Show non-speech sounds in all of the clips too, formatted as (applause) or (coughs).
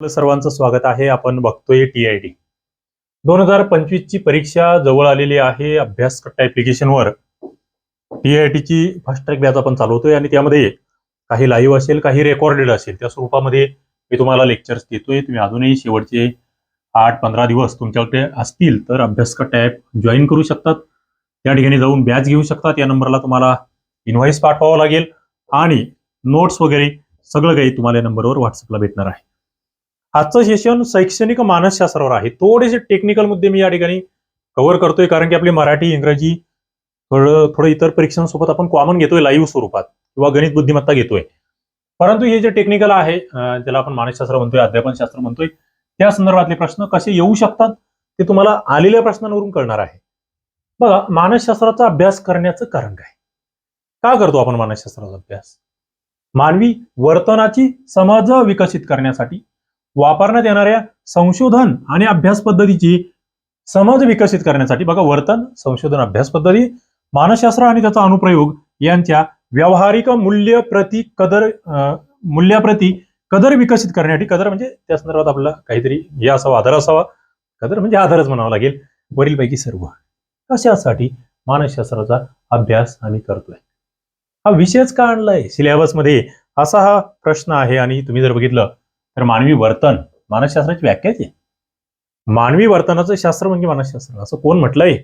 आपलं सर्वांचं स्वागत आहे. आपण बघतोय टी आय टी दोन हजार पंचवीस ची परीक्षा जवळ आलेली आहे अभ्यास ॲप्लिकेशनवर टी आय टीची फर्स्ट ट्रॅक बॅच आपण चालवतोय आणि त्यामध्ये काही लाईव्ह असेल काही रेकॉर्डेड असेल. त्या स्वरूपामध्ये मी तुम्हाला लेक्चर्स देतोय. तुम्ही अजूनही शेवटचे आठ पंधरा दिवस तुमच्याकडे असतील तर अभ्यास ॲप जॉईन करू शकतात. त्या ठिकाणी जाऊन बॅच घेऊ शकतात. या नंबरला तुम्हाला इन्व्हॉइस पाठवावं लागेल. आणि नोट्स वगैरे सगळं काही तुम्हाला या नंबरवर व्हॉट्सअपला भेटणार आहे. आजचं सेशन शैक्षणिक मानसशास्त्रावर आहे. थोडेसे टेक्निकल मुद्दे मी या ठिकाणी कव्हर करतोय कारण की आपली मराठी इंग्रजी थोडं थोडं इतर परीक्षांसोबत आपण कॉमन घेतोय लाईव्ह स्वरूपात किंवा गणित बुद्धिमत्ता घेतोय. परंतु हे जे टेक्निकल आहे ज्याला आपण मानसशास्त्र म्हणतोय अध्यापनशास्त्र म्हणतोय त्या संदर्भातले प्रश्न कसे येऊ शकतात ते तुम्हाला आलेल्या प्रश्नांवरून कळणार आहे. बघा मानसशास्त्राचा अभ्यास करण्याचं कारण काय? का करतो आपण मानसशास्त्राचा अभ्यास? मानवी वर्तनाची समज विकसित करण्यासाठी वापरण्यात येणाऱ्या संशोधन आणि अभ्यास पद्धतीची समज विकसित करण्यासाठी बघा वर्तन संशोधन अभ्यास पद्धती मानसशास्त्र आणि त्याचा अनुप्रयोग यांच्या व्यावहारिक मूल्य प्रति कदर अं, मूल्याप्रती कदर विकसित करण्यासाठी कदर म्हणजे त्या संदर्भात आपला काहीतरी हे असावा आधार असावा. कदर म्हणजे आधारच म्हणावा लागेल. वरीलपैकी सर्व. कशासाठी मानसशास्त्राचा अभ्यास आम्ही करतोय? हा विषयच का आणलाय? सिलेबसमध्ये असा हा प्रश्न आहे आणि तुम्ही जर बघितलं तर मानवी वर्तन मानसशास्त्राची व्याख्याच आहे मानवी वर्तनाचं शास्त्र म्हणजे मानसशास्त्र. असं कोण म्हटलंय?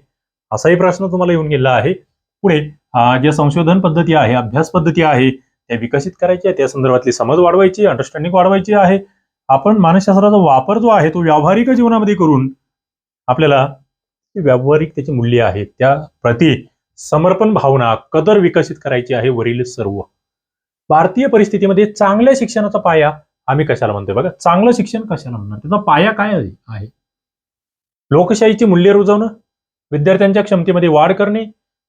असाही प्रश्न तुम्हाला येऊन गेला आहे. पुढे जे संशोधन पद्धती आहे अभ्यास पद्धती आहे त्या विकसित करायची आहे त्या संदर्भातली समज वाढवायची अंडरस्टँडिंग वाढवायची आहे. आपण मानसशास्त्राचा वापर जो आहे तो व्यावहारिक जीवनामध्ये करून आपल्याला व्यावहारिक त्याची मूल्य आहेत त्या प्रती समर्पण भावना कदर विकसित करायची आहे वरील सर्व. भारतीय परिस्थितीमध्ये चांगल्या शिक्षणाचा पाया आम्ही कशाला म्हणतोय बघा? चांगलं शिक्षण कशाला म्हणणार? त्याचा पाया काय आहे? लोकशाहीची मूल्य रुजवणं विद्यार्थ्यांच्या क्षमतेमध्ये वाढ करणे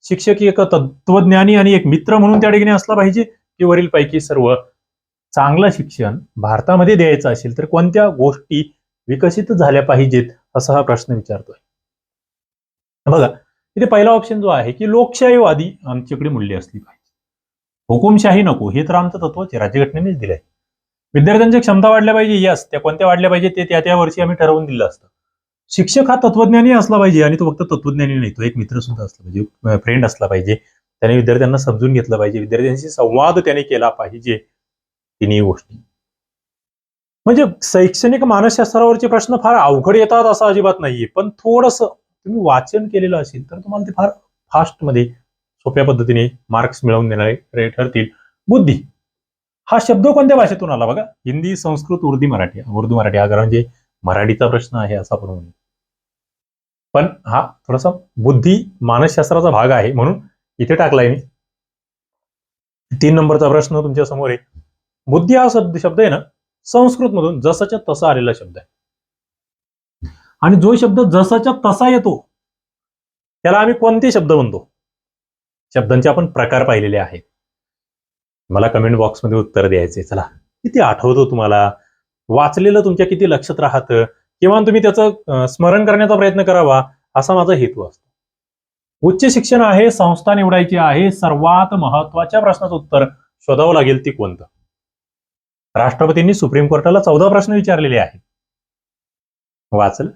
शिक्षक एक तत्वज्ञानी आणि एक मित्र म्हणून त्या ठिकाणी असला पाहिजे की वरील पैकी सर्व चांगलं शिक्षण भारतामध्ये द्यायचं असेल तर कोणत्या गोष्टी विकसित झाल्या पाहिजेत असा हा प्रश्न विचारतोय. बघा इथे पहिला ऑप्शन जो आहे की लोकशाहीवादी आमच्याकडे मूल्य असली पाहिजे. हुकुमशाही नको हे तर आमचं तत्वच आहे राज्यघटनेनेच दिलंय. विद्यार्थ्यांच्या क्षमता वाढल्या पाहिजे यस त्या कोणत्या वाढल्या पाहिजे ते त्या त्या वर्षी आम्ही ठरवून दिलं असतं. शिक्षक हा तत्वज्ञानी असला पाहिजे आणि तो फक्त तत्वज्ञानी नाही तो एक मित्र सुद्धा असला पाहिजे फ्रेंड असला पाहिजे. त्याने विद्यार्थ्यांना समजून घेतलं पाहिजे विद्यार्थ्यांशी संवाद त्याने केला पाहिजे तिन्ही गोष्टी. म्हणजे शैक्षणिक मानसशास्त्रावरचे प्रश्न फार अवघड येतात असं अजिबात नाहीये पण थोडस तुम्ही वाचन केलेलं असेल तर तुम्हाला ते फार फास्टमध्ये सोप्या पद्धतीने मार्क्स मिळवून देणारे ठरतील. बुद्धी. हा शब्द कोणत्या भाषेतून आला बघा? हिंदी संस्कृत उर्दू मराठी. उर्दू मराठी हा कारण म्हणजे मराठीचा प्रश्न आहे असा आपण म्हणू. पण हा थोडासा बुद्धी मानसशास्त्राचा भाग आहे म्हणून इथे टाकलाय मी. तीन नंबरचा प्रश्न तुमच्यासमोर आहे. बुद्धी हा शब्द शब्द आहे ना संस्कृत मधून जसाच्या तसा आलेला शब्द आहे. आणि जो शब्द जसाच्या तसा येतो त्याला आम्ही कोणते शब्द म्हणतो? शब्दांचे आपण प्रकार पाहिलेले आहेत. मला कमेंट बॉक्समध्ये उत्तर द्यायचे चला किती आठवतो तुम्हाला? वाचलेलं तुमच्या किती लक्षात राहतं? किंवा तुम्ही त्याचं स्मरण करण्याचा प्रयत्न करावा असा माझा हेतू असतो. उच्च शिक्षण आहे संस्था निवडायची आहे सर्वात महत्त्वाच्या प्रश्नाचं उत्तर शोधावं लागेल ती कोणतं? राष्ट्रपतींनी सुप्रीम कोर्टाला चौदा प्रश्न विचारलेले आहेत. वाचल?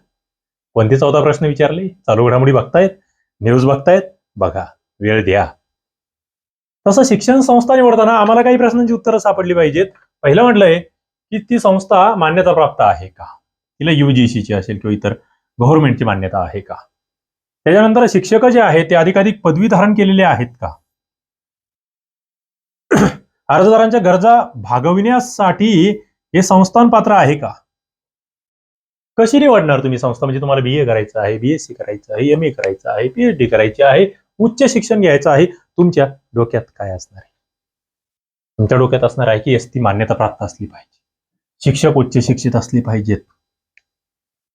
कोणते चौदा प्रश्न विचारले? चालू घडामोडी बघतायत? न्यूज बघतायत? बघा वेळ द्या. तसं शिक्षण संस्था निवडताना आम्हाला काही प्रश्नांची उत्तरं सापडली पाहिजेत. पहिलं म्हटलंय की ती संस्था मान्यता प्राप्त आहे का? तिला युजीसीची असेल किंवा इतर गव्हर्नमेंटची मान्यता आहे का? त्याच्यानंतर शिक्षक जे आहेत ते अधिकाधिक पदवी धारण केलेले आहेत का? (coughs) अर्जदारांच्या गरजा भागविण्यासाठी हे संस्थान पात्र आहे का? कशी निवडणार तुम्ही संस्था? म्हणजे तुम्हाला बी ए करायचं आहे बीएससी करायचं आहे एम ए करायचं आहे पीएचडी करायची आहे उच्च शिक्षण घ्यायचं आहे तुमच्या डोक्यात काय असणार आहे? तुमच्या डोक्यात असणार आहे की एस ती मान्यता प्राप्त असली पाहिजे. शिक्षक उच्च शिक्षित असली पाहिजेत.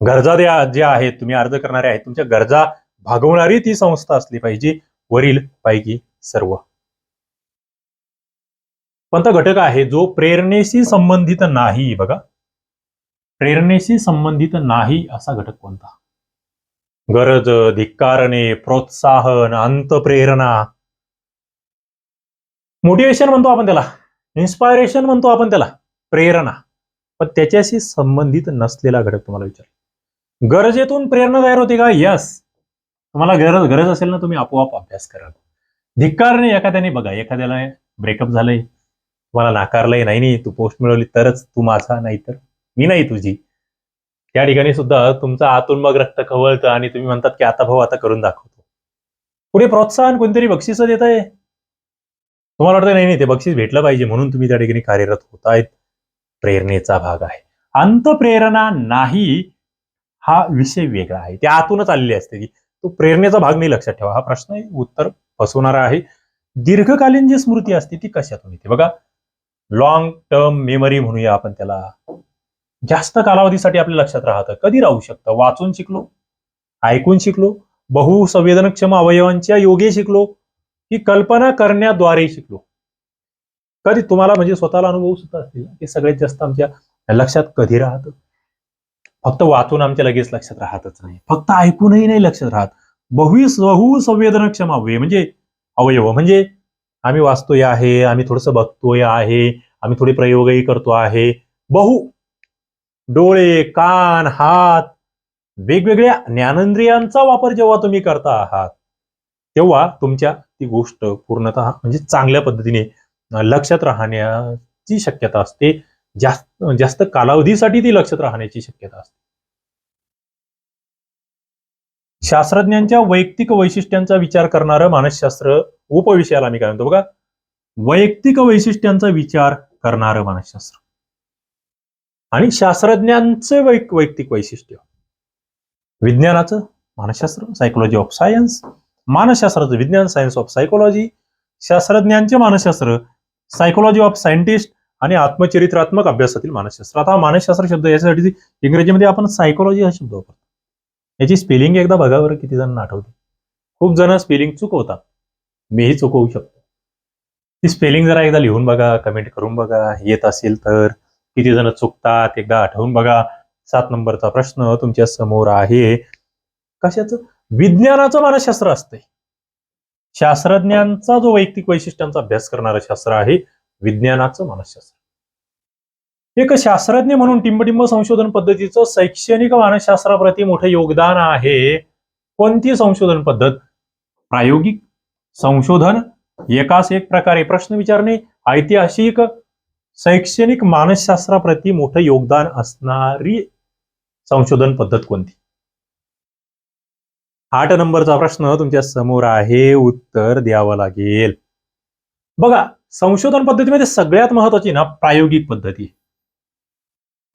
गरजा द्या ज्या आहेत तुम्ही अर्ज करणारे आहेत तुमच्या गरजा भागवणारी ती संस्था असली पाहिजे वरील पैकी सर्व. कोणता घटक आहे जो प्रेरणेशी संबंधित नाही बघा. प्रेरणेशी संबंधित नाही असा घटक कोणता? गरज धिक्कारणे प्रोत्साहन अंतप्रेरणा. मोटिवेशन म्हणतो आपण त्याला. इन्स्पायरेशन म्हणतो आपण त्याला. प्रेरणा. पण त्याच्याशी संबंधित नसलेला घटक तुम्हाला विचार गरजेतून प्रेरणा तयार होते का? यस तुम्हाला गरज गरज असेल ना तुम्ही आपोआप अभ्यास करा. धिक्कारणे एखाद्याने बघा. एखाद्याला ब्रेकअप झालंय. तुम्हाला नाकारलंय. नाही नाही तू पोस्ट मिळवली तरच तू माझा नाही तर मी नाही तुझी. त्या ठिकाणी सुद्धा तुमचा आतून मग रक्त खवळतं आणि तुम्ही म्हणतात की आता भाऊ आता करून दाखवतो. पुढे प्रोत्साहन कोणतरी बक्षीस देत आहे? तुम्हाला वाटतं नाही नाही ते बक्षीस भेटलं पाहिजे म्हणून तुम्ही त्या ठिकाणी कार्यरत होत आहेत प्रेरणेचा भाग आहे. अंतप्रेरणा नाही हा विषय वेगळा आहे. त्या आतूनच आलेली असते. ती तो प्रेरणेचा भाग नाही लक्षात ठेवा. हा प्रश्न उत्तर फसवणारा आहे. दीर्घकालीन जी स्मृती असते ती कशातून येते? बघा लॉंग टर्म मेमरी म्हणूया आपण त्याला. जास्त कालावधीसाठी आपल्या लक्षात राहतं. कधी राहू शकतं? वाचून शिकलो ऐकून शिकलो बहुसंवेदनक्षम अवयवांच्या योगे शिकलो की कल्पना करण्याद्वारे शिकलो. कधी तुम्हाला म्हणजे स्वतःला अनुभव सुद्धा असतील ना, की सगळ्यात जास्त आमच्या लक्षात कधी राहतं? फक्त वाचून आमच्या लगेच लक्षात राहतच नाही. फक्त ऐकूनही नाही लक्षात राहत. बहु बहुसंवेदनक्षम अवयव म्हणजे अवयव म्हणजे आम्ही वाचतोय आहे आम्ही थोडंसं बघतोय आहे आम्ही थोडे प्रयोगही करतो आहे. बहु डोळे कान हात वेगवेगळ्या ज्ञानेंद्रियांचा वापर जेव्हा तुम्ही करता आहात तेव्हा तुमच्या ती गोष्ट पूर्णतः म्हणजे चांगल्या पद्धतीने लक्षात राहण्याची शक्यता असते. जास्त जास्त कालावधीसाठी ती लक्षात राहण्याची शक्यता असते. शास्त्रज्ञांच्या वैयक्तिक वैशिष्ट्यांचा विचार करणारं मानसशास्त्र उपविषयाला आम्ही काय म्हणतो बघा वैयक्तिक वैशिष्ट्यांचा विचार करणारं मानसशास्त्र. आणि शास्त्रज्ञांचे वैक- वैयक्तिक वैशिष्ट्य. विज्ञानाचं मानसशास्त्र सायकोलॉजी ऑफ सायन्स मानसशास्त्राचं विज्ञान सायन्स ऑफ सायकोलॉजी शास्त्रज्ञांचे मानसशास्त्र सायकोलॉजी ऑफ सायंटिस्ट आणि आत्मचरित्रात्मक अभ्यासातील मानसशास्त्र. आता हा मानसशास्त्र शब्द याच्यासाठी इंग्रजीमध्ये आपण सायकोलॉजी हा शब्द वापरतो. याची स्पेलिंग एकदा बघा बरं किती जण आठवते. खूप जण स्पेलिंग चुकवतात. मीही चुकवू शकतो. ती स्पेलिंग जरा एकदा लिहून बघा कमेंट करून बघा. येत असेल तर. किती जण चुकतात? एकदा आठवून बघा. सात नंबरचा प्रश्न तुमच्यासमोर आहे. कशाचं? विज्ञानाचं मानसशास्त्र असतंय. शास्त्रज्ञांचा जो वैयक्तिक वैशिष्ट्यांचा अभ्यास करणारं शास्त्र आहे विज्ञानाचं मानसशास्त्र. एक शास्त्रज्ञ म्हणून टिंबटिंब संशोधन पद्धतीचं शैक्षणिक मानसशास्त्राप्रती मोठं योगदान आहे. कोणती संशोधन पद्धत? प्रायोगिक संशोधन? एकाच एक प्रकारे प्रश्न विचारणे? ऐतिहासिक शैक्षणिक मानसशास्त्राप्रती मोठं योगदान असणारी संशोधन पद्धत कोणती? आठ नंबरचा प्रश्न तुमच्यासमोर आहे. उत्तर द्यावं लागेल. बघा संशोधन पद्धतीमध्ये सगळ्यात महत्वाची ना प्रायोगिक पद्धती.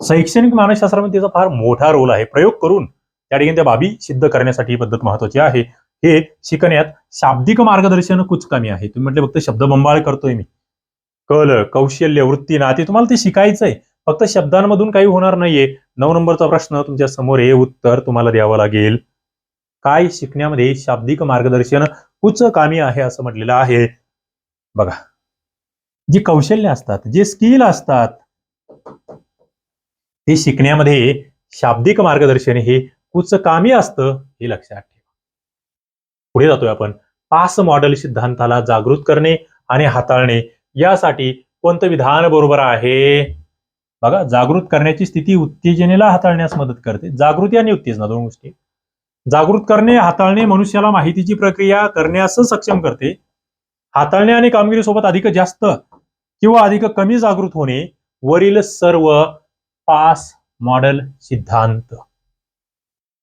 शैक्षणिक मानसशास्त्रामध्ये त्याचा फार मोठा रोल आहे. प्रयोग करून त्या ठिकाणी त्या बाबी सिद्ध करण्यासाठी ही पद्धत महत्वाची आहे. हे शिकण्यात शाब्दिक मार्गदर्शन कुचकामी आहे. तुम्ही म्हटले फक्त शब्दबंबाळ करतोय मी. कल कौशल्य वृत्ती नाते तुम्हाला ते शिकायचंय. फक्त शब्दांमधून काही होणार नाहीये. नऊ नंबरचा प्रश्न तुमच्यासमोर हे उत्तर तुम्हाला द्यावं लागेल. काय शिकण्यामध्ये शाब्दिक मार्गदर्शन उच्च कामी आहे असं म्हटलेलं आहे. बघा. जी कौशल्य असतात जे स्किल असतात ते शिकण्यामध्ये शाब्दिक मार्गदर्शन हे उच्च कामी असतं हे लक्षात ठेवा. पुढे जातोय आपण. पास मॉडेल सिद्धांताला जागृत करणे आणि हाताळणे. यासाठी कोणतं विधान बरोबर आहे? बघा जागृत करण्याची स्थिती उत्तेजनेला हाताळण्यास मदत करते. जागृती आणि उत्तेजना दोन गोष्टी. जागृत करणे हाताळणे मनुष्याला माहितीची प्रक्रिया करण्यास सक्षम करते. हाताळणे आणि कामगिरीसोबत अधिक जास्त किंवा अधिक कमी जागृत होणे वरील सर्व पास मॉडेल सिद्धांत.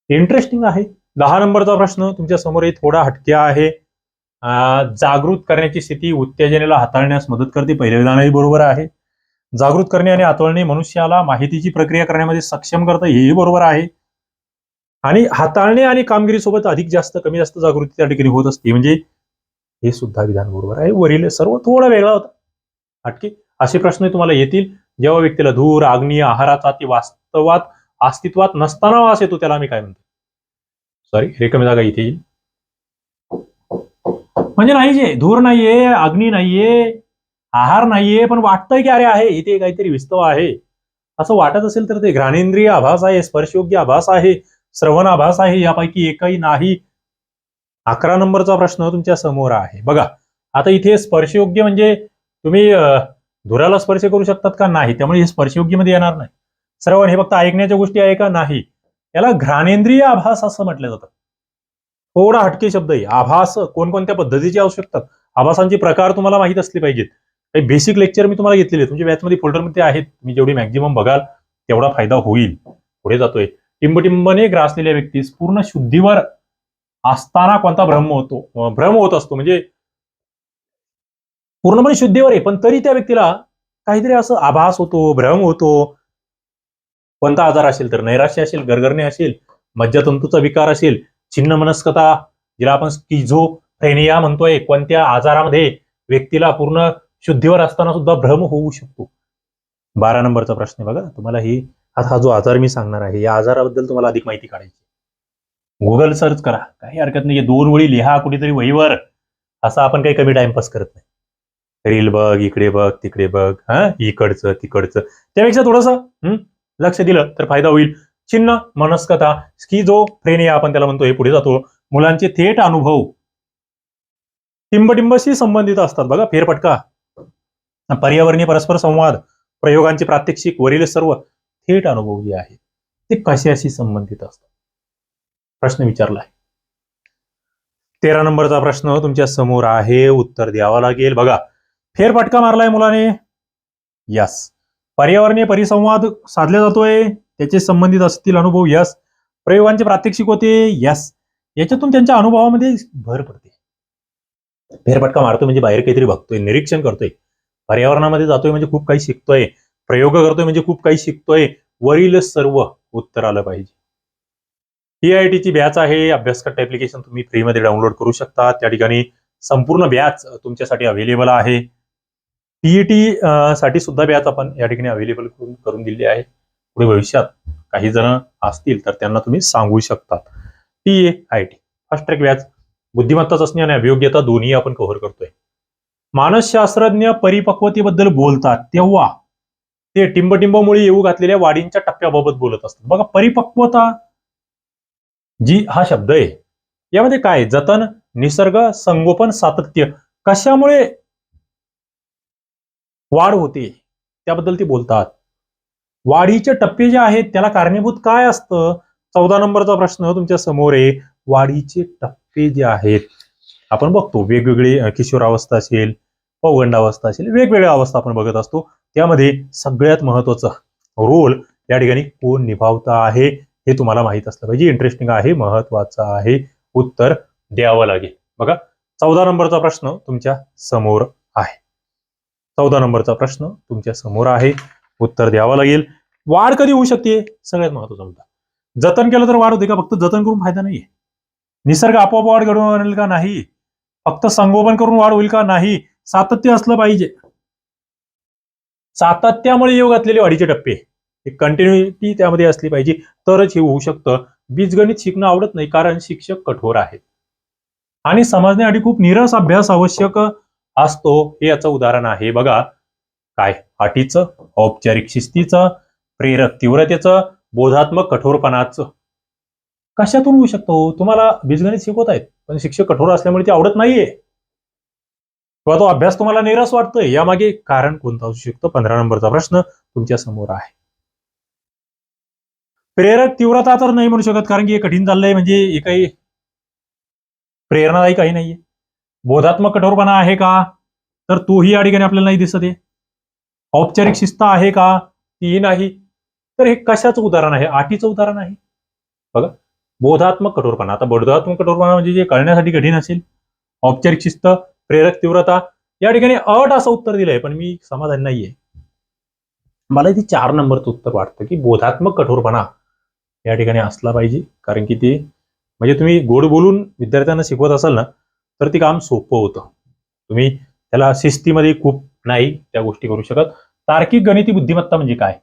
इंटरेस्टिंग आहे. दहा नंबरचा प्रश्न तुमच्यासमोर थोडा हटके आहे. जागृत करण्याची स्थिती उत्तेजनेला हाताळण्यास मदत करते पहिले विधानही बरोबर आहे. जागृत करणे आणि हाताळणे मनुष्याला माहितीची प्रक्रिया करण्यामध्ये सक्षम करतं हेही बरोबर आहे. आणि हाताळणे आणि कामगिरीसोबत अधिक जास्त कमी जास्त जागृती त्या ठिकाणी होत असते. म्हणजे हे सुद्धा विधान बरोबर आहे. वरील सर्व थोडा वेगळा होता. हटके असे प्रश्न तुम्हाला येतील. जेव्हा व्यक्तीला धूर अग्नी आहाराचा ती वास्तवात अस्तित्वात नसताना वास येतो त्याला मी काय म्हणतो? सॉरी रिकमी जागा इथे येईल. म्हणजे नाही जे धूर नाहीये अग्नी नाहीये आहार नाहीये पण वाटतंय की अरे आहे इथे काहीतरी विस्तव आहे. असं वाटत असेल तर ते घ्राणेंद्रिय आभास आहे स्पर्शयोग्य आभास आहे श्रवण आभास आहे यापैकी एकही नाही. अकरा नंबरचा प्रश्न तुमच्यासमोर आहे. बघा आता इथे स्पर्शयोग्य म्हणजे तुम्ही धुराला स्पर्श करू शकतात का नाही? त्यामुळे हे स्पर्शयोग्यमध्ये येणार नाही. श्रवण हे फक्त ऐकण्याच्या गोष्टी आहे का नाही? याला घ्राणेंद्रिय आभास असं म्हटलं जातं. थोडा हटके शब्द आहे. आभास कोणकोणत्या पद्धतीचे आवश्यकता आभासांचे प्रकार तुम्हाला माहीत असले पाहिजेत. काही बेसिक लेक्चर मी तुम्हाला घेतलेले तुमच्या बॅचमध्ये फोल्डरमध्ये आहेत. मी जेवढी मॅक्झिमम बघाल तेवढा फायदा होईल. पुढे जातोय. टिंबटिंबने ग्रासलेल्या व्यक्तीस पूर्ण शुद्धीवर असताना कोणता भ्रम होतो? भ्रम होत असतो. म्हणजे पूर्णपणे शुद्धीवर आहे पण तरी त्या व्यक्तीला काहीतरी असं आभास होतो भ्रम होतो. कोणता आजार असेल तर नैराश्य असेल गरगरणे असेल मज्जातंतूचा विकार असेल छिन्न मनस्कता जिला आपण स्किझो फ्रेनिया म्हणतोय कोणत्या आजारामध्ये व्यक्तीला पूर्ण शुद्धीवर असताना सुद्धा भ्रम होऊ शकतो? बारा नंबरचा प्रश्न आहे बघा. तुम्हाला ही आता हा जो आजार मी सांगणार आहे या आजाराबद्दल तुम्हाला अधिक माहिती काढायची गुगल सर्च करा. काही हरकत नाही दोन वेळी लिहा कुठेतरी वहीवर. असा आपण काही कमी टाइमपास करत नाही. रील बघ इकडे बघ तिकडे बघ. हा? इकडचं तिकडचं. त्यापेक्षा थोडस लक्ष दिलं तर फायदा होईल. चिन्ह मनस्कता स्किझो फ्रेनिया आपण त्याला म्हणतो हे पुढे जातो. मुलांचे थेट अनुभव टिंबटिंबशी संबंधित असतात. बघा फेरफटका. पर्यावरणीय परस्पर संवाद प्रयोगांचे प्रात्यक्षिक वरील सर्व थेट अनुभव जे आहेत ते कशाशी संबंधित असतात? प्रश्न विचारलाय. तेरा नंबरचा प्रश्न तुमच्यासमोर आहे. उत्तर द्यावा लागेल. बघा फेरफटका मारलाय मुलाने. यस पर्यावरणीय परिसंवाद साधला जातोय. त्याचे संबंधित असतील अनुभव यस. प्रयोगांचे प्रात्यक्षिक होते यस. याच्यातून त्यांच्या अनुभवामध्ये भर पडते. फेरफटका मारतोय म्हणजे बाहेर काहीतरी बघतोय निरीक्षण करतोय. पर्यावरणामध्ये जातोय म्हणजे खूप काही शिकतोय. प्रयोग करतोय म्हणजे खूप काही शिकतोय. वरील सर्व उत्तर आलं पाहिजे. टी ची बॅच आहे. अभ्यासकट ऍप्लिकेशन तुम्ही फ्रीमध्ये डाउनलोड करू शकता. त्या ठिकाणी संपूर्ण बॅच तुमच्यासाठी अवेलेबल आहे. टीईटी साठी सुद्धा बॅच आपण या ठिकाणी अवेलेबल करून करून दिली आहे. पुढे भविष्यात काही जण असतील तर त्यांना तुम्ही सांगू शकता T A I T fast track व्याज. बुद्धिमत्ता चाचणी आणि अभियोग्यता दोन्ही आपण कव्हर करतोय. मानसशास्त्रज्ञ परिपक्वतेबद्दल बोलतात तेव्हा ते टिंबटिंबमुळे येऊ घातलेल्या वाढींच्या टप्प्याबाबत बोलत असतात. बघा परिपक्वता जी हा शब्द आहे यामध्ये काय जतन निसर्ग संगोपन सातत्य कशामुळे वाढ होते? त्याबद्दल ते बोलतात. वाढीचे टप्पे जे आहेत त्याला कारणीभूत काय असतं? चौदा नंबरचा प्रश्न तुमच्यासमोर आहे. वाढीचे टप्पे जे आहेत आपण बघतो वेगवेगळी किशोरावस्था असेल पौगंडावस्था असेल वेगवेगळ्या अवस्था आपण बघत असतो. त्यामध्ये सगळ्यात महत्त्वाचा रोल या ठिकाणी कोण निभावता आहे हे तुम्हाला माहीत असलं पाहिजे. इंटरेस्टिंग आहे महत्वाचं आहे. उत्तर द्यावं लागेल. बघा चौदा नंबरचा प्रश्न तुमच्यासमोर आहे. चौदा नंबरचा प्रश्न तुमच्यासमोर आहे. उत्तर द्यावं लागेल. वाढ कधी होऊ शकते? सगळ्यात महत्त्वाचा मुद्दा. जतन केलं तर वाढ होते का? फक्त जतन करून फायदा नाहीये. निसर्ग आपोआप वाढ घडवून आणेल का नाही? फक्त संगोपन करून वाढ होईल का नाही? सातत्य असलं पाहिजे. सातत्यामुळे येऊ घातलेले वाढीचे टप्पे. कंटिन्युटी त्यामध्ये असली पाहिजे. तरच हे होऊ शकतं. बीजगणित शिकणं आवडत नाही कारण शिक्षक कठोर आहेत. आणि समजण्यासाठी खूप निरस अभ्यास आवश्यक असतो. हे याचं उदाहरण आहे. बघा काय? अटीचं औपचारिक शिस्तीचं प्रेरक तीव्रतेचं बोधात्मक कठोरपणाचं. कशातून होऊ शकतो? तुम्हाला बीजगणित शिकवत आहेत पण शिक्षक कठोर असल्यामुळे ते आवडत नाहीये. किंवा तो अभ्यास तुम्हाला निराश वाटतोय यामागे कारण कोणतं असू शकतं? पंधरा नंबरचा प्रश्न तुमच्यासमोर आहे. प्रेरक तीव्रता तर नाही म्हणू शकत कारण की हे कठीण चाललंय म्हणजे हे काही प्रेरणादायी काही नाहीये. बोधात्मक कठोरपणा आहे का? तर तोही या ठिकाणी आपल्याला नाही दिसत आहे. औपचारिक शिस्त आहे का? ती नाही. तर हे कशाचं उदाहरण आहे? आठीचं उदाहरण आहे. बघा बोधात्मक कठोरपणा. आता बोधात्मक कठोरपणा म्हणजे जे कळण्यासाठी कठीण असेल. औपचारिक शिस्त प्रेरक तीव्रता या ठिकाणी अट असं उत्तर दिलंय पण मी समाधान नाहीये. मला इथे चार नंबरचं उत्तर वाटतं की बोधात्मक कठोरपणा या ठिकाणी असला पाहिजे. कारण की ते म्हणजे तुम्ही गोड बोलून विद्यार्थ्यांना शिकवत असाल ना तर ते काम सोपं होतं. तुम्ही त्याला शिस्तीमध्ये खूप नाही त्या गोष्टी करू शकत. तार्किक गणिती बुद्धिमत्ता म्हणजे काय?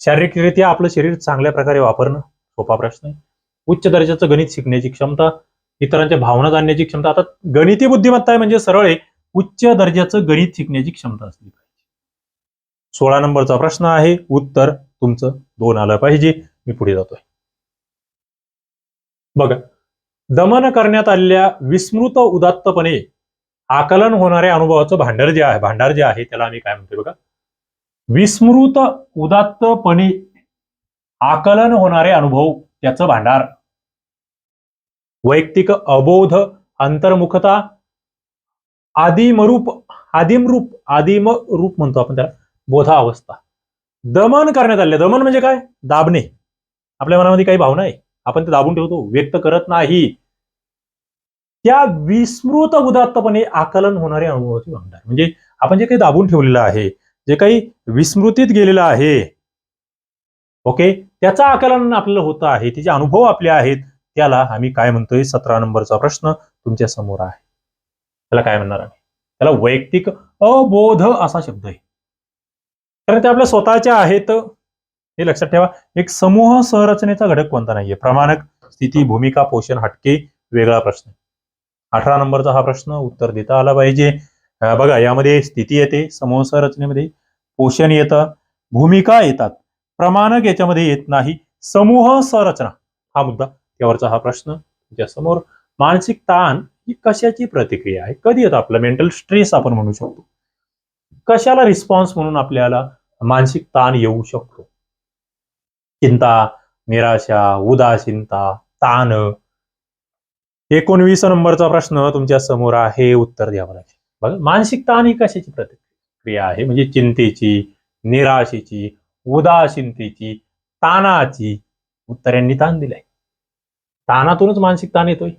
शारीरिकरित्या आपलं शरीर चांगल्या प्रकारे वापरणं सोपा प्रश्न आहे. उच्च दर्जाचं गणित शिकण्याची क्षमता इतरांच्या भावना जाणण्याची क्षमता. आता गणिती बुद्धिमत्ता आहे म्हणजे सरळ आहे. उच्च दर्जाचं गणित शिकण्याची क्षमता असली पाहिजे. सोळा नंबरचा प्रश्न आहे. उत्तर तुमचं दोन आलं पाहिजे. मी पुढे जातोय. बघा दमन करण्यात आलेल्या विस्मृत उदात्तपणे आकलन होणाऱ्या अनुभवाचं भांडार जे आहे भांडार जे आहे त्याला आम्ही काय म्हणतोय बघा? विस्मृत उदात्तपणे आकलन होणारे अनुभव त्याचं भांडार. वैयक्तिक अबोध अंतर्मुखता आदिमरूप आदिमरूप आदिम रूप म्हणतो आपण त्याला बोधा अवस्था दमन करण्यात आले दमन म्हणजे काय? दाबणे. आपल्या मनामध्ये काही भावना आहे. आपण ते दाबून ठेवतो व्यक्त करत नाही. त्या विस्मृत उदात्तपणे आकलन होणारे अनुभवाचे भांडार म्हणजे आपण जे काही दाबून ठेवलेलं आहे जे काही विस्मृतीत गेलेलं आहे ओके त्याचा आकलन आपल्याला होतं आहे त्याचे अनुभव आपले आहेत त्याला आम्ही काय म्हणतोय? सतरा नंबरचा प्रश्न तुमच्यासमोर आहे. त्याला काय म्हणणार आम्ही? त्याला वैयक्तिक अबोध असा शब्द आहे. कारण ते आपल्या स्वतःच्या आहेत. हे लक्षात ठेवा एक समूह संरचनेचा घटक कोणता नाहीये? प्रमाणक स्थिती भूमिका पोषण हटके वेगळा प्रश्न. अठरा नंबरचा हा प्रश्न उत्तर देता आला पाहिजे. बघा यामध्ये स्थिती येते समूह संरचनेमध्ये पोषण येतं भूमिका येतात प्रमाणक याच्यामध्ये येत नाही समूह संरचना. हा मुद्दा यावरचा हा प्रश्न तुमच्यासमोर. मानसिक ताण ही कशाची प्रतिक्रिया आहे? कधी येतं आपलं? मेंटल स्ट्रेस आपण म्हणू शकतो. कशाला रिस्पॉन्स म्हणून आपल्याला मानसिक ताण येऊ शकतो? चिंता निराशा उदासीनता ताण एकोणवीस नंबरचा प्रश्न तुमच्यासमोर आहे उत्तर द्यावं लागेल बघा मानसिक ताण ही कशाची प्रतिक्रिया आहे? म्हणजे चिंतेची निराशेची उदासीनतेची तानाची. उत्तर यांनी ताण दिलाय. तानातूनच मानसिक ताण येतोय.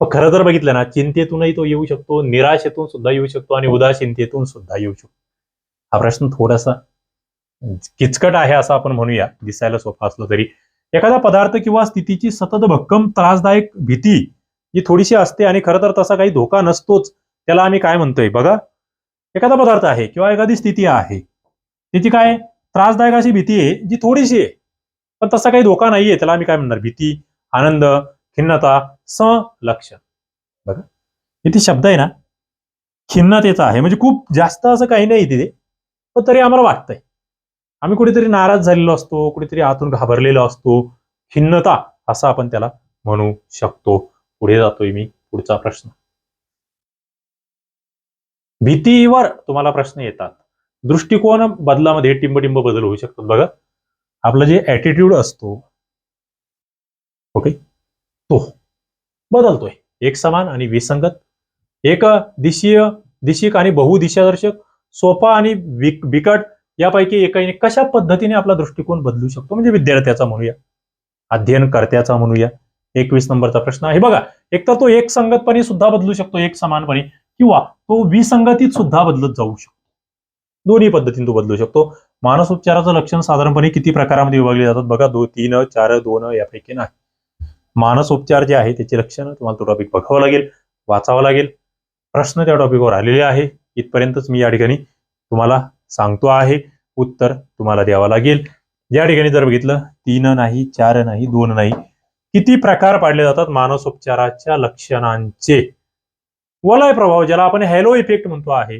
खरं जर बघितलं ना चिंतेतूनही तो येऊ शकतो निराशेतून सुद्धा येऊ शकतो आणि उदासीनतेतून सुद्धा येऊ शकतो. हा प्रश्न थोडासा किचकट आहे असं आपण म्हणूया. दिसायला सोपा असलं तरी. एखादा पदार्थ किंवा स्थितीची सतत भक्कम त्रासदायक भीती ही थोडीशी असते आणि खरं तर तसा काही धोका नसतोच. त्याला आम्ही काय म्हणतोय? बघा. एखादा पदार्थ आहे किंवा एखादी स्थिती आहे. त्याची काय त्रासदायक अशी भीती आहे जी थोडीशी आहे. पण तसा काही धोका नाहीये. त्याला आम्ही काय म्हणणार? भीती आनंद खिन्नता संलक्ष बघा. इथे शब्द आहे ना? खिन्नतेचा आहे. म्हणजे खूप जास्त असं काही नाही तिथे. पण तरी आम्हाला वाटतंय. आम्ही कुठेतरी नाराज झालेलो असतो कुठेतरी आतून घाबरलेलो असतो. खिन्नता असं आपण त्याला म्हणू शकतो. पुढे जातोय मी पुढचा प्रश्न. भीतीवर तुम्हाला प्रश्न येतात. दृष्टिकोन बदलामध्ये टिंबटिंब बदल होऊ शकतात. बघा आपलं जे ऍटिट्यूड असतो ओके तो बदलतोय. एक समान आणि विसंगत. एक दिशीय दिशिक आणि बहुदिशादर्शक सोपा आणि विक- बिकट यापैकी एकाने कशा पद्धतीने आपला दृष्टिकोन बदलू शकतो? म्हणजे विद्यार्थ्याचा म्हणूया अध्ययनकर्त्याचा म्हणूया एकवीस नंबरचा प्रश्न आहे. बघा एकतर तो एक संगतपणे सुद्धा बदलू शकतो एक समानपणे किंवा तो विसंगतीत सुद्धा बदलत जाऊ शकतो. दोन्ही पद्धतीने तो बदलू शकतो. मानसोपचाराचं लक्षण साधारणपणे किती प्रकारामध्ये विभागले जातात बघा? दो तीन चार दोन यापैकी नाही. मानसोपचार जे आहे त्याचे लक्षण तुम्हाला तो टॉपिक बघावं लागेल वाचावं लागेल. प्रश्न त्या टॉपिकवर आलेले आहे. इथपर्यंतच मी या ठिकाणी तुम्हाला सांगतो आहे. उत्तर तुम्हाला द्यावं लागेल. या ठिकाणी जर बघितलं तीन नाही चार नाही दोन नाही. किती प्रकार पाडले जातात मानसोपचाराच्या लक्षणांचे. वलय प्रभाव ज्याला आपण हॅलो इफेक्ट म्हणतो आहे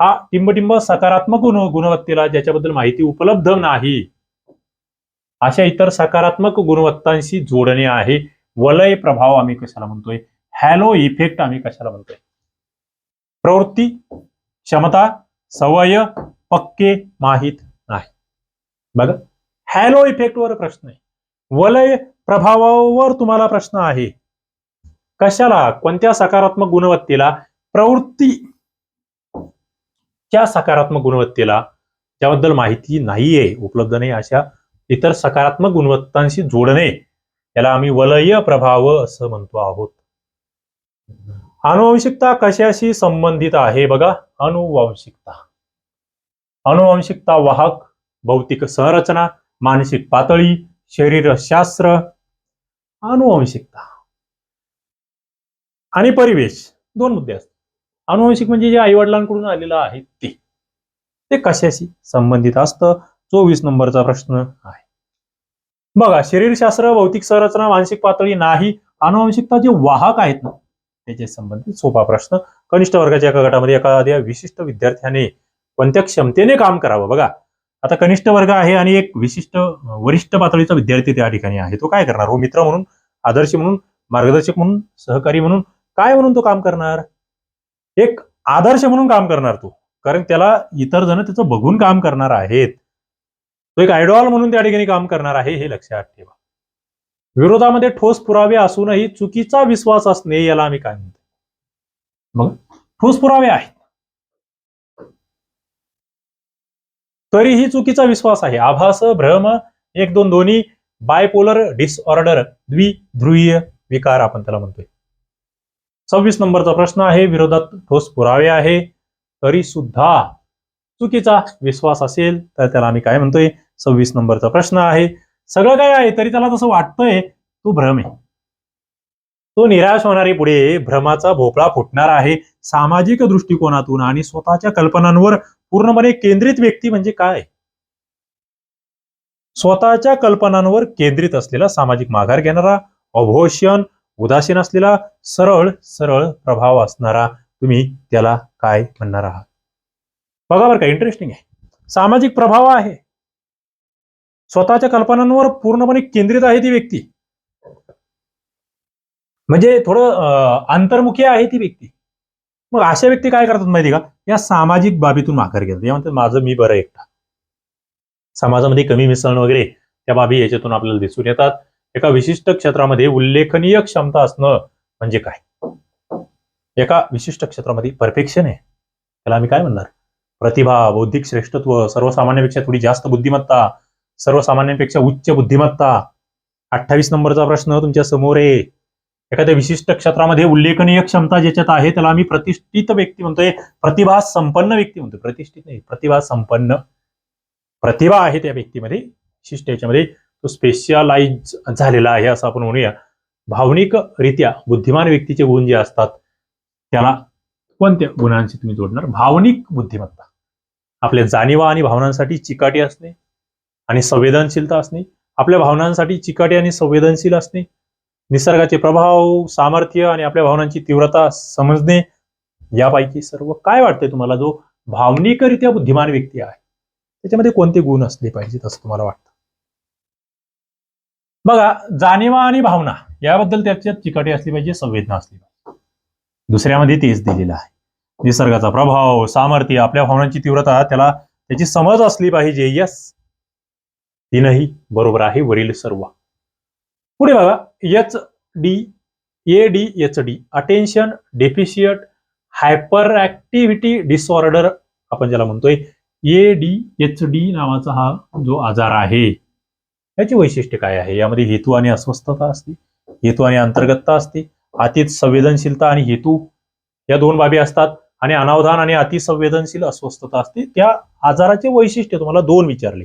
हा टिंबटिंब सकारात्मक गुण गुणवत्तेला ज्याच्याबद्दल माहिती उपलब्ध नाही. अशा इतर सकारात्मक गुणवत्तांशी जोडणे आहे. वलय प्रभाव आम्ही कशाला म्हणतोय? हॅलो इफेक्ट आम्ही कशाला म्हणतोय? प्रवृत्ती क्षमता सवय पक्के माहीत नाही. बघा हॅलो इफेक्ट वर प्रश्न आहे. वलय प्रभावावर तुम्हाला प्रश्न आहे. कशाला? कोणत्या सकारात्मक गुणवत्तेला? प्रवृत्ती त्या सकारात्मक गुणवत्तेला. त्याबद्दल माहिती नाहीये उपलब्ध नाही अशा इतर सकारात्मक गुणवत्तांशी जोडणे. याला आम्ही वलय प्रभाव असं म्हणतो आहोत. अनुवंशिकता कशाशी संबंधित आहे? बघा अनुवंशिकता अनुवंशिकता वाहक भौतिक संरचना मानसिक पातळी शरीरशास्त्र अनुवंशिकता. आणि परिवेश दोन मुद्दे असतात. अनुवंशिक म्हणजे जे आईवडिलांकडून आलेलं आहे ते. ते कशाशी संबंधित असतं? चोवीस नंबरचा प्रश्न आहे. बघा शरीरशास्त्र भौतिक संरचना मानसिक पातळी नाही. अनुवंशिकता जे वाहक आहेत ना त्याच्या संबंधित सोपा प्रश्न. कनिष्ठ वर्गाच्या एका गटामध्ये एखाद्या विशिष्ट विद्यार्थ्याने कोणत्या क्षमतेने काम करावं. बघा आता कनिष्ठ वर्ग आहे आणि एक विशिष्ट वरिष्ठ पातळीचा विद्यार्थी त्या ठिकाणी आहे. तो काय करणार? हो मित्र म्हणून आदर्श म्हणून मार्गदर्शक म्हणून सहकारी म्हणून काय म्हणून तो काम करणार? एक आदर्श म्हणून काम करणार तो. कारण त्याला इतर जण त्याचं बघून काम करणार आहेत. तो एक आयडॉल म्हणून त्या ठिकाणी काम करणार आहे हे लक्षात ठेवा. विरोधामध्ये ठोस पुरावे असूनही चुकीचा विश्वास असणे याला आम्ही काय म्हणतो? मग ठोस पुरावे आहेत. तरीही चुकीचा विश्वास आहे. आभास भ्रम एक दोन दोन्ही बायपोलर डिसऑर्डर द्विध्रुवीय विकार आपण त्याला म्हणतोय. सव्वीस नंबरचा प्रश्न आहे विरोधात ठोस पुरावे आहे तरी सुद्धा चुकीचा विश्वास असेल तर त्याला आम्ही काय म्हणतोय? सव्वीस नंबरचा प्रश्न आहे. सगळं काय आहे तरी त्याला तसं वाटतंय तो भ्रम आहे. तो निराश होणारे पुढे भ्रमाचा भोपळा फुटणार आहे. सामाजिक दृष्टिकोनातून आणि स्वतःच्या कल्पनांवर पूर्णपणे केंद्रित व्यक्ती म्हणजे काय? स्वतःच्या कल्पनांवर केंद्रित असलेला सामाजिक माघार घेणारा अभोषण उदासीन असलेला सरळ सरळ प्रभाव असणारा तुम्ही त्याला काय म्हणणार आहात? बघा बरं का इंटरेस्टिंग आहे. सामाजिक प्रभाव आहे. स्वतःच्या कल्पनांवर पूर्णपणे केंद्रित आहे ती व्यक्ती. म्हणजे थोडं अंतर्मुखी आहे ती व्यक्ती. मग अशा व्यक्ती काय करतात माहिती का? या सामाजिक बाबीतून माघार घेतात. या म्हणतात माझं मी बरं एकटा. समाजामध्ये कमी मिसळण वगैरे त्या बाबी याच्यातून आपल्याला दिसून येतात. एका विशिष्ट क्षेत्रामध्ये उल्लेखनीय क्षमता असणं म्हणजे काय? एका विशिष्ट क्षेत्रामध्ये परफेक्शन आहे. त्याला आम्ही काय म्हणणार? प्रतिभा बौद्धिक श्रेष्ठत्व सर्वसामान्यांपेक्षा थोडी जास्त बुद्धिमत्ता सर्वसामान्यांपेक्षा उच्च बुद्धिमत्ता. अठ्ठावीस नंबरचा प्रश्न तुमच्यासमोर आहे. एखाद्या विशिष्ट क्षेत्रामध्ये उल्लेखनीय क्षमता ज्याच्यात आहे त्याला आम्ही प्रतिष्ठित व्यक्ती म्हणतोय. प्रतिभा संपन्न व्यक्ती म्हणतोय. प्रतिष्ठित नाही प्रतिभा संपन्न. प्रतिभा आहे त्या व्यक्तीमध्ये विशिष्ट याच्यामध्ये. तो स्पेशलाइज झालेला आहे असं आपण म्हणूया. भावनिकरित्या बुद्धिमान व्यक्तीचे गुण जे असतात त्याला कोणत्या गुणांशी तुम्ही जोडणार? भावनिक बुद्धिमत्ता. आपल्या जाणीवा आणि भावनांसाठी चिकाटी असणे आणि संवेदनशीलता असणे. आपल्या भावनांसाठी चिकाटी आणि संवेदनशील असणे. निसर्गाचे प्रभाव सामर्थ्य आणि आपल्या भावनांची तीव्रता समजणे यापैकी सर्व काय वाटते तुम्हाला? जो भावनिकरित्या बुद्धिमान व्यक्ती आहे त्याच्यामध्ये कोणते गुण असले पाहिजेत असं तुम्हाला वाटतं? बघा जाणीवा आणि भावना याबद्दल त्याच्यात चिकाटी असली पाहिजे संवेदना असली पाहिजे. दुसऱ्यामध्ये तेच दिलेलं आहे. निसर्गाचा प्रभाव सामर्थ्य आपल्या भावनांची तीव्रता त्याला त्याची समज असली पाहिजे. यस. तीनही बरोबर आहे वरील सर्व. पुढे बघा H D A D H D attention deficit hyper activity disorder आपण ज्याला म्हणतोय ए डी एच डी नावाचा हा जो आजार आहे याची वैशिष्ट्य काय आहे? यामध्ये हेतू आणि अस्वस्थता असते हेतू आणि अंतर्गतता असते अतीत संवेदनशीलता आणि हेतू या दोन बाबी असतात आणि अनावधान आणि अतिसंवेदनशील अस्वस्थता असते. त्या आजाराचे वैशिष्ट्य तुम्हाला दोन विचारले.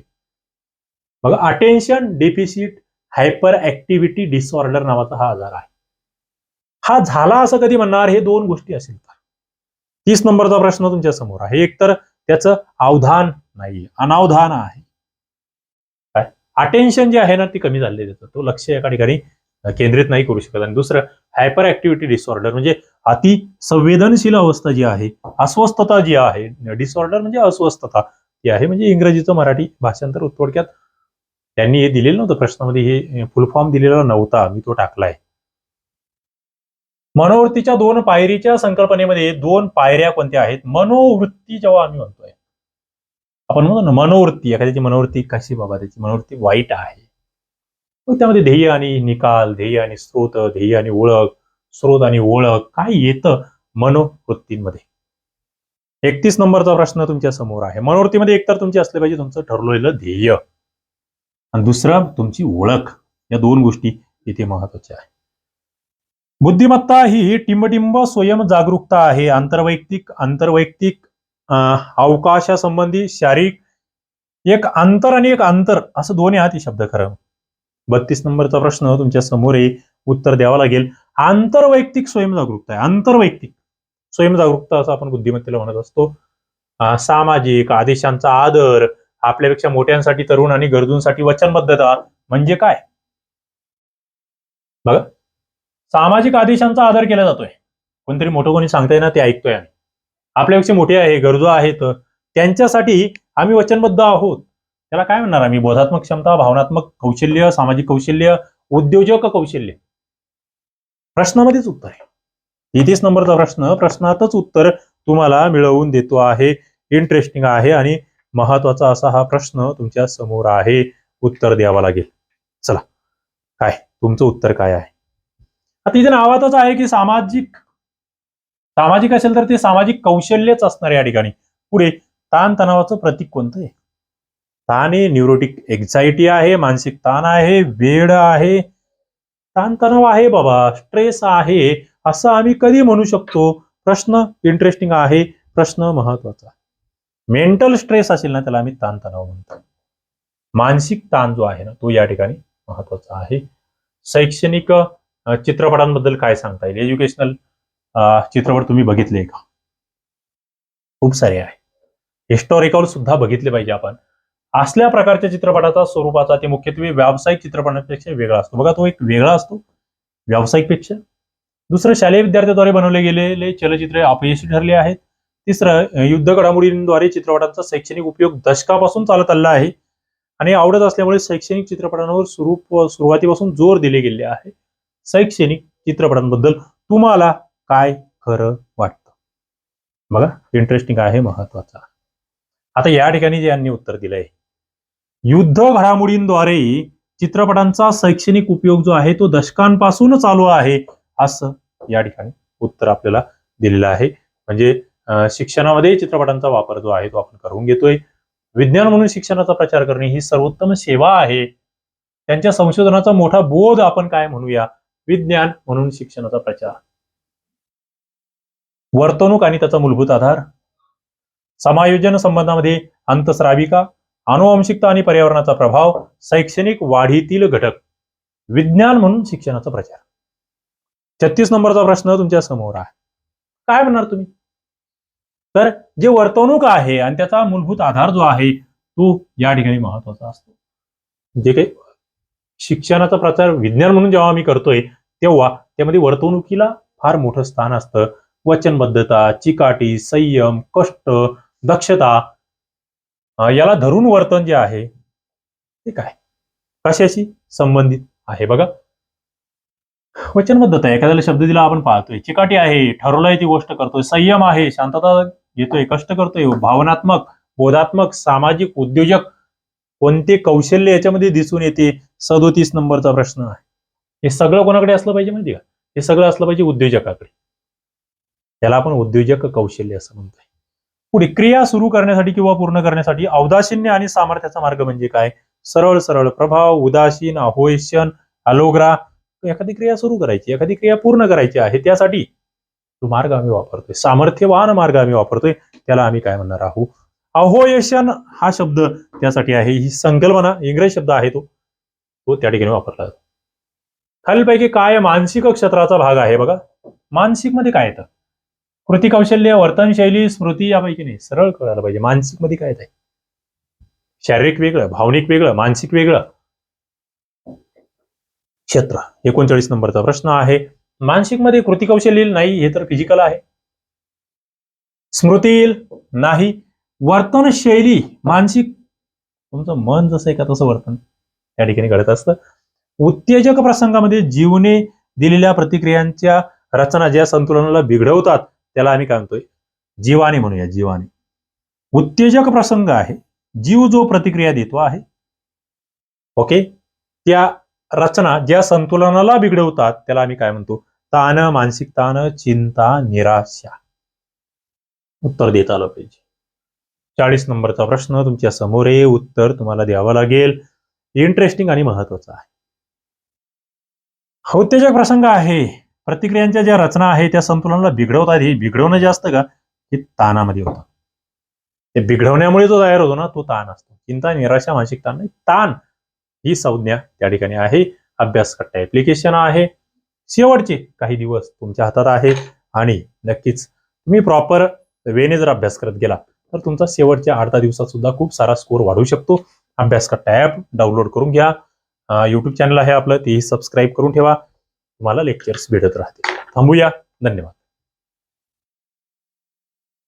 बघा attention deficit hyper activity disorder नावाचा हा आजार आहे. हा झाला असं कधी म्हणणार? हे दोन गोष्टी असेल तर. तीस नंबरचा प्रश्न तुमच्यासमोर आहे. एक तर त्याचं अवधान नाही अनावधान आहे. काय? अटेन्शन जे आहे ना ती कमी झालेली त्याचं तो लक्ष एका ठिकाणी केंद्रित नाही करू शकत. आणि दुसरं हायपर ऍक्टिव्हिटी डिसऑर्डर म्हणजे अति संवेदनशील अवस्था जी आहे अस्वस्थता जी आहे डिसऑर्डर म्हणजे अस्वस्थता ती आहे म्हणजे इंग्रजीचं मराठी भाषांतर थोडक्यात त्यांनी हे दिलेलं नव्हतं प्रश्नामध्ये हे फुल फॉर्म दिलेला नव्हता. मी तो टाकलाय. मनोवृत्तीच्या दोन पायरीच्या संकल्पनेमध्ये दोन पायऱ्या कोणत्या आहेत? मनोवृत्ती जेव्हा आम्ही म्हणतोय आपण म्हणतो ना मनोवृत्ती एखाद्याची मनोवृत्ती कशी बाबा त्याची मनोवृत्ती वाईट आहे. मग त्यामध्ये ध्येय आणि निकाल ध्येय आणि स्रोत ध्येय आणि ओळख स्रोत आणि ओळख काय येतं मनोवृत्तींमध्ये? एकतीस नंबरचा प्रश्न तुमच्यासमोर आहे. मनोवृत्तीमध्ये एकतर तुमचे असले पाहिजे तुमचं ठरवलेलं ध्येय. आणि दुसरं तुमची ओळख. या दोन गोष्टी इथे महत्त्वाच्या आहे बुद्धिमत्ता ही टिंबटिंब स्वयं जागरूकता आहे. आंतरवैयक्तिक आंतरवैयक्तिक अवकाशासंबंधी शारीरिक एक अंतर आणि एक अंतर असं दोन्ही आहात शब्द खरं. बत्तीस नंबरचा प्रश्न तुमच्यासमोर आहे उत्तर द्यावा लागेल. आंतरवैयक्तिक स्वयंजागरूकता आहे. आंतरवैयक्तिक स्वयंजागरूकता असं आपण बुद्धिमत्तेला म्हणत असतो. सामाजिक आदेशांचा आदर आपल्यापेक्षा मोठ्यांसाठी तरुण आणि गरजूंसाठी वचनबद्धता म्हणजे काय? बघा. सामाजिक आदेशांचा आदर केला जातोय. कोणतरी मोठं कोणी सांगताय ना ते ऐकतोय आम्ही. आपल्यापेक्षा मोठे आहे गरजू आहेत त्यांच्यासाठी आम्ही वचनबद्ध आहोत. त्याला काय म्हणणार आम्ही? बोधात्मक क्षमता भावनात्मक कौशल्य सामाजिक कौशल्य उद्योजक कौशल्य? प्रश्नामध्येच उत्तर आहे. तेहतीस नंबरचा प्रश्न प्रश्नातच उत्तर तुम्हाला मिळवून देतो आहे. इंटरेस्टिंग आहे आणि महत्त्वाचा असा हा प्रश्न तुमच्यासमोर आहे उत्तर द्यावा लागेल. चला काय? तुमचं उत्तर काय आहे? आता इथे नावातच आहे की सामाजिक सामाजिक असेल तर ते सामाजिक कौशल्यच असणार या ठिकाणी. पुढे ताणतणावाचं प्रतीक कोणतं आहे? ताण आहे न्यूरोटिक एक्झायटी आहे मानसिक ताण आहे वेळ आहे. ताणतणाव आहे बाबा स्ट्रेस आहे असं आम्ही कधी म्हणू शकतो? प्रश्न इंटरेस्टिंग आहे प्रश्न महत्त्वाचा मेंटल स्ट्रेस असेल ना त्याला आम्ही ताण तणाव म्हणतो. मानसिक ताण जो आहे ना तो या ठिकाणी महत्त्वाचा आहे. शैक्षणिक चित्रपटांबद्दल काय सांगता येईल? एज्युकेशनल चित्रपट तुम्ही बघितले का? खूप सारे आहे. हिस्टॉरिकल सुद्धा बघितले पाहिजे आपण. असल्या प्रकारच्या चित्रपटाचा स्वरूपाचा ते मुख्यत्वे व्यावसायिक चित्रपटांपेक्षा वेगळा असतो. बघा तो एक वेगळा असतो. व्यावसायिकपेक्षा. दुसरं शालेय विद्यार्थ्याद्वारे बनवले गेलेले चलचित्रे अपयशी ठरले आहेत. तिसरं युद्ध घडामोडींद्वारे चित्रपटांचा शैक्षणिक उपयोग दशकापासून चालत आला आहे. आणि आवडत असल्यामुळे शैक्षणिक चित्रपटांवर सुरू सुरुवातीपासून जोर दिले गेले आहे. शैक्षणिक चित्रपटांबद्दल तुम्हाला काय खरं वाटतं? बघा इंटरेस्टिंग आहे महत्त्वाचा आता या ठिकाणी जे यांनी उत्तर दिलंय. युद्ध घडामोडींद्वारे चित्रपटांचा शैक्षणिक उपयोग जो आहे तो दशकांपासून चालू आहे असं या ठिकाणी उत्तर आपल्याला दिलेलं आहे. म्हणजे शिक्षणामध्ये चित्रपटांचा वापर जो आहे तो आपण करून घेतोय. विज्ञान म्हणून शिक्षणाचा प्रचार करणे ही सर्वोत्तम सेवा आहे. त्यांच्या संशोधनाचा मोठा बोध आपण काय म्हणूया? विज्ञान म्हणून शिक्षणाचा प्रचार. वर्तणूक आणि त्याचा मूलभूत आधार. समायोजन संबंधामध्ये अंतस्राविका अनुवंशिकता आणि पर्यावरणाचा प्रभाव शैक्षणिक वाढीतील घटक. विज्ञान म्हणून शिक्षणाचा प्रचार. छत्तीस नंबरचा प्रश्न तुमच्यासमोर आहे. काय म्हणणार तुम्ही? तर जे वर्तवणूक आहे आणि त्याचा मूलभूत आधार जो आहे तो या ठिकाणी महत्त्वाचा असतो. जे काही शिक्षणाचा प्रचार विज्ञान म्हणून जेव्हा आम्ही करतोय तेव्हा त्यामध्ये वर्तवणुकीला फार मोठं स्थान असतं. वचनबद्धता चिकाटी संयम कष्ट दक्षता याला धरून वर्तन जे आहे ते काय? कशाशी संबंधित आहे बघा? वचनबद्धता एखाद्याला शब्द दिला आपण पाहतोय. चिकाटी आहे ठरवलंय ती गोष्ट करतोय. संयम आहे शांतता घेतोय कष्ट करतोय भावनात्मक बोधात्मक सामाजिक उद्योजक कोणते कौशल्य याच्यामध्ये दिसून येते? सदोतीस नंबरचा प्रश्न आहे. हे सगळं कोणाकडे असलं पाहिजे माहिती का? हे सगळं असलं पाहिजे उद्योजकाकडे. त्याला आपण उद्योजक कौशल्य असं म्हणतोय. पुढे क्रिया सुरू करण्यासाठी किंवा पूर्ण करण्यासाठी औदासीन्य आणि सामर्थ्याचा मार्ग म्हणजे काय? सरळ सरळ प्रभाव उदासीन अहोयशन अलोग्रा एखादी क्रिया सुरू करायची एखादी क्रिया पूर्ण करायची आहे त्यासाठी तो मार्ग आम्ही वापरतोय. सामर्थ्यवान मार्ग आम्ही वापरतोय. त्याला आम्ही काय म्हणणार आहोत? अहोयशन हा शब्द त्यासाठी आहे. ही संकल्पना इंग्रजी शब्द आहे तो. तो त्या ठिकाणी वापरला जातो. खालीलपैकी काय मानसिक क्षेत्राचा भाग आहे बघा. मानसिकमध्ये काय येतं? कृती कौशल्य वर्तनशैली स्मृती यापैकी नाही. सरळ कळायला पाहिजे. मानसिकमध्ये काय येत आहे शारीरिक वेगळं भावनिक वेगळं मानसिक वेगळं. क्षेत्र. एकोणचाळीस नंबरचा प्रश्न आहे. मानसिकमध्ये कृती कौशल्य येईल नाही हे तर फिजिकल आहे. स्मृती येईल नाही. वर्तनशैली मानसिक तुमचं मन जसं आहे का तसं वर्तन या ठिकाणी घडत असतं. उत्तेजक प्रसंगामध्ये जीवने दिलेल्या प्रतिक्रियांच्या रचना ज्या संतुलनाला बिघडवतात त्याला आम्ही काय म्हणतोय? जीवाने म्हणूया जीवाने. उत्तेजक प्रसंग आहे. जीव जो प्रतिक्रिया देतो आहे. ओके त्या रचना ज्या संतुलनाला बिघडवतात त्याला आम्ही काय म्हणतो? ताण मानसिक ताण चिंता निराशा. उत्तर देता आलं पाहिजे. चाळीस नंबरचा प्रश्न तुमच्यासमोर आहे उत्तर तुम्हाला द्यावं लागेल. इंटरेस्टिंग आणि महत्वाचं आहे. उत्तेजक प्रसंग आहे. प्रतिक्रियांच्या ज्या रचना आहे त्या संतुलनाला बिघडवतात हे बिघडवणं जे असतं का? हे ताणामध्ये होतं. ते बिघडवण्यामुळे जो तयार होतो ना तो ताण असतो. चिंता निराशा मानसिक ताण नाही ताण ही संज्ञा त्या ठिकाणी आहे. अभ्यास कट्टा ऍप्लिकेशन आहे. शेवटचे काही दिवस तुमच्या हातात आहे आणि नक्कीच तुम्ही प्रॉपर वेने जर अभ्यास करत गेला तर तुमचा शेवटच्या आठ दहा दिवसात सुद्धा खूप सारा स्कोर वाढू शकतो. अभ्यास कट्टा डाउनलोड करून घ्या. यूट्यूब चॅनल आहे आपलं तेही सबस्क्राईब करून ठेवा. तुम्हाला लेक्चर्स भेटत राहतील. थांबूया. धन्यवाद.